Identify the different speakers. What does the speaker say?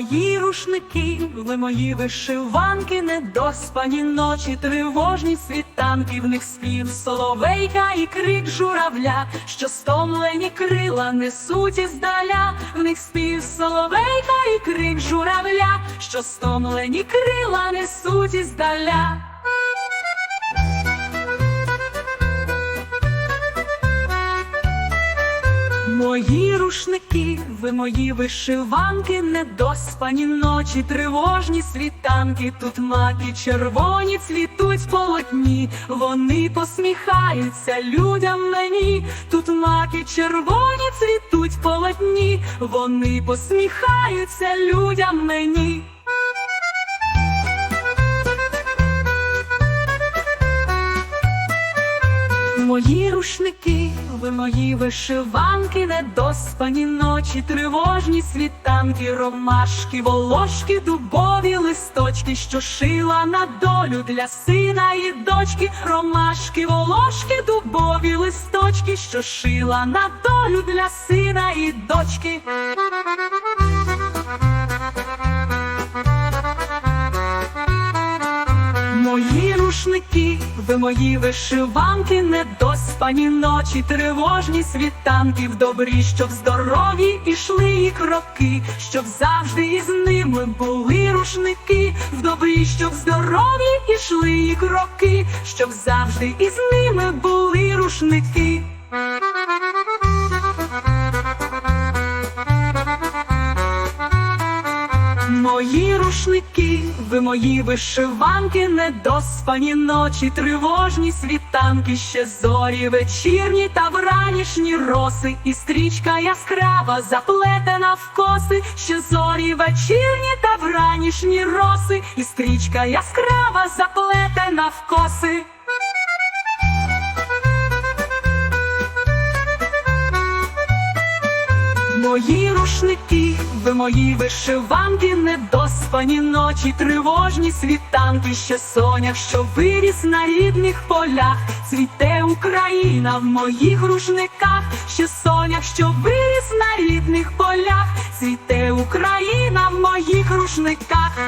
Speaker 1: мої рушники, були мої вишиванки, недоспані ночі, тривожні світанки, в них спів соловейка і крик журавля, що стомлені крила несуть іздаля, в них спів соловейка і крик журавля, що стомлені крила несуть іздаля. Мої рушники, ви мої вишиванки, недоспані ночі, тривожні світанки, тут маки червоні цвітуть полотні, вони посміхаються людям мені, тут маки червоні цвітуть полотні, вони посміхаються людям мені. Мої рушники, ви мої вишиванки, недоспані ночі, тривожні світанки, ромашки, волошки, дубові листочки, що шила на долю для сина і дочки, ромашки, волошки, дубові листочки, що шила на долю для сина і дочки. Ви мої вишиванки, недоспані ночі, тривожні світанки, в добрі, щоб здорові ішли і кроки, щоб завжди із ними були рушники, в добрі, щоб здорові ішли і кроки, щоб завжди із ними були рушники. Мої рушники, ви мої вишиванки, недоспані ночі, тривожні світанки, ще зорі вечірні та вранішні роси, і стрічка яскрава заплетена в коси, ще зорі вечірні та вранішні роси, і стрічка яскрава заплетена в коси. Ви мої вишиванки, недоспані ночі, тривожні світанки, ще сонях, що виріс на рідних полях, цвіте Україна в моїх рушниках, ще сонях, що виріс на рідних полях, цвіте Україна в моїх рушниках.